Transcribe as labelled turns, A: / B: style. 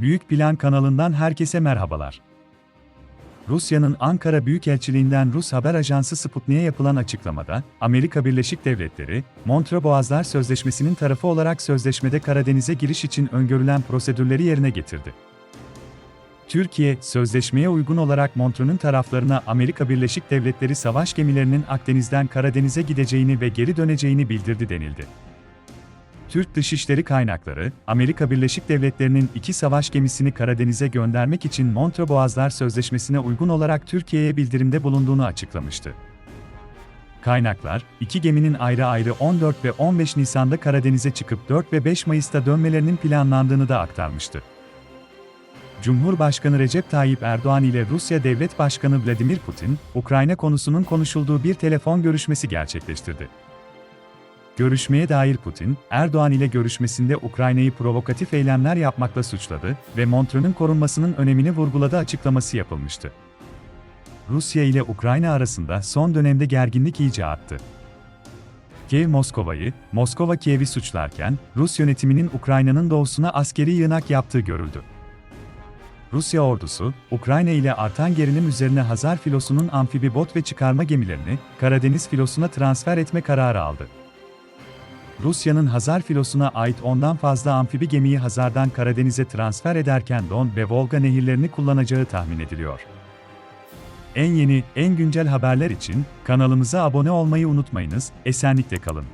A: Büyük Plan kanalından herkese merhabalar. Rusya'nın Ankara Büyükelçiliğinden Rus haber ajansı Sputnik'e yapılan açıklamada, Amerika Birleşik Devletleri, Montreux Boğazlar Sözleşmesi'nin tarafı olarak sözleşmede Karadeniz'e giriş için öngörülen prosedürleri yerine getirdi. Türkiye, sözleşmeye uygun olarak Montreux'un taraflarına Amerika Birleşik Devletleri savaş gemilerinin Akdeniz'den Karadeniz'e gideceğini ve geri döneceğini bildirdi denildi. Türk Dışişleri kaynakları, Amerika Birleşik Devletleri'nin iki savaş gemisini Karadeniz'e göndermek için Montreux Boğazlar Sözleşmesi'ne uygun olarak Türkiye'ye bildirimde bulunduğunu açıklamıştı. Kaynaklar, iki geminin ayrı ayrı 14 ve 15 Nisan'da Karadeniz'e çıkıp 4 ve 5 Mayıs'ta dönmelerinin planlandığını da aktarmıştı. Cumhurbaşkanı Recep Tayyip Erdoğan ile Rusya Devlet Başkanı Vladimir Putin, Ukrayna konusunun konuşulduğu bir telefon görüşmesi gerçekleştirdi. Görüşmeye dair Putin, Erdoğan ile görüşmesinde Ukrayna'yı provokatif eylemler yapmakla suçladı ve Montreux'un korunmasının önemini vurguladı açıklaması yapılmıştı. Rusya ile Ukrayna arasında son dönemde gerginlik iyice arttı. Kiev Moskova'yı, Moskova Kiev'i suçlarken, Rus yönetiminin Ukrayna'nın doğusuna askeri yığınak yaptığı görüldü. Rusya ordusu, Ukrayna ile artan gerilim üzerine Hazar filosunun amfibi bot ve çıkarma gemilerini Karadeniz filosuna transfer etme kararı aldı. Rusya'nın Hazar filosuna ait ondan fazla amfibi gemiyi Hazar'dan Karadeniz'e transfer ederken Don ve Volga nehirlerini kullanacağı tahmin ediliyor. En yeni, en güncel haberler için kanalımıza abone olmayı unutmayınız, esenlikle kalın.